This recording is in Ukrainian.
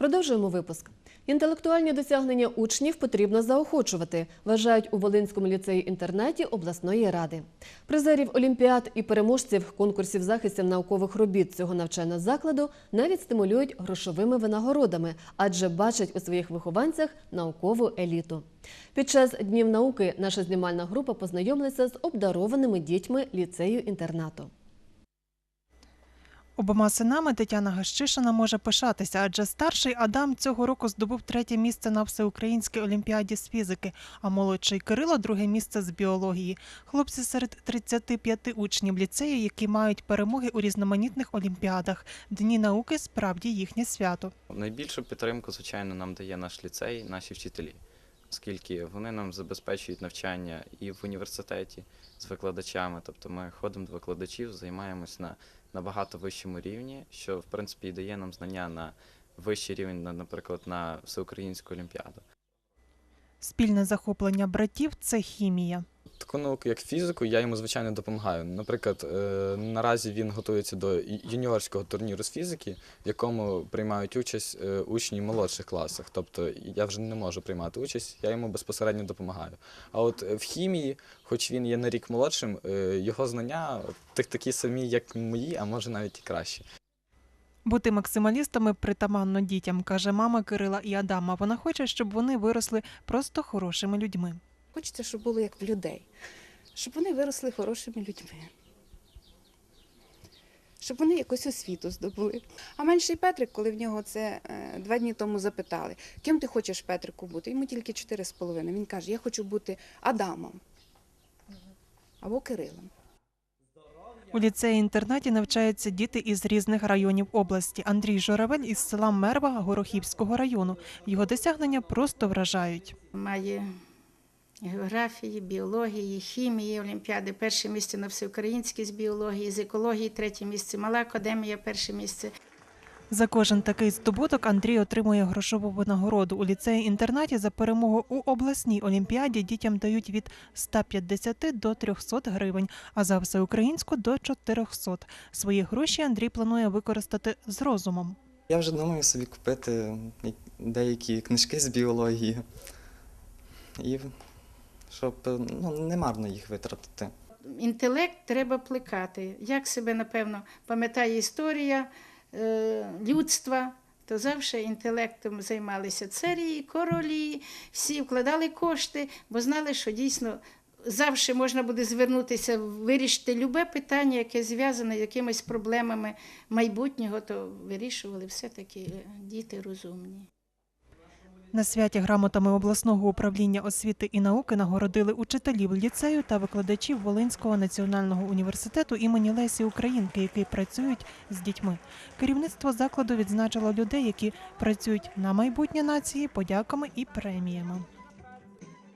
Продовжуємо випуск. Інтелектуальні досягнення учнів потрібно заохочувати, вважають у Волинському ліцеї-інтернаті обласної ради. Призерів олімпіад і переможців конкурсів захистів наукових робіт цього навчального закладу навіть стимулюють грошовими винагородами, адже бачать у своїх вихованцях наукову еліту. Під час днів науки наша знімальна група познайомилася з обдарованими дітьми ліцею-інтернату. Обома синами Тетяна Гащишина може пишатися, адже старший Адам цього року здобув третє місце на всеукраїнській олімпіаді з фізики, а молодший Кирило друге місце з біології. Хлопці серед 35 учнів ліцею, які мають перемоги у різноманітних олімпіадах. Дні науки справді їхнє свято. Найбільшу підтримку, звичайно, нам дає наш ліцей, наші вчителі, оскільки вони нам забезпечують навчання і в університеті з викладачами. Тобто ми ходимо до викладачів, займаємось на набагато вищому рівні, що в принципі і дає нам знання на вищий рівень, на- наприклад, на всеукраїнську олімпіаду. Спільне захоплення братів це хімія. Таку науку, як фізику, я йому звичайно допомагаю. Наприклад, е, наразі він готується до юніорського турніру з фізики, в якому приймають участь е, учні молодших класах. Тобто я вже не можу приймати участь, я йому безпосередньо допомагаю. А от е, в хімії, хоч він є на рік молодшим, його знання так такі самі, як мої, а може навіть і кращі. Бути максималістами притаманно дітям, каже мама Кирила і Адама. Вона хоче, щоб вони виросли просто хорошими людьми. Хочеться, щоб було як в людей, щоб вони виросли хорошими людьми. Щоб вони якусь освіту здобули. А менший Петрик, коли в нього це е, два дні тому запитали, ким ти хочеш Петрику бути? Йому тільки чотири з половиною. Він каже, я хочу бути Адамом або Кирилом. У ліцеї-інтернаті навчаються діти із різних районів області. Андрій Журавель із села Мерва Горохівського району. Його досягнення просто вражають. Має географії, біології, хімії, олімпіади. Перше місце на всеукраїнській з біології, з екології, третє місце. Мала академія, перше місце. За кожен такий здобуток Андрій отримує грошову винагороду. У ліцеї-інтернаті за перемогу у обласній олімпіаді дітям дають від 150 до 300 гривень, а за всеукраїнську до 400. Свої гроші Андрій планує використати з розумом. Я вже думаю собі купити деякі книжки з біології, і щоб ну, не марно їх витратити. Інтелект треба плекати. Як себе, напевно, пам'ятає історія е, людства, то завжди інтелектом займалися царі, королі, всі вкладали кошти, бо знали, що дійсно завжди можна буде звернутися, вирішити любе питання, яке зв'язане з якимись проблемами майбутнього, то вирішували все-таки е, діти розумні. На святі грамотами обласного управління освіти і науки нагородили учителів ліцею та викладачів Волинського національного університету імені Лесі Українки, які працюють з дітьми. Керівництво закладу відзначило людей, які працюють на майбутнє нації, подяками і преміями.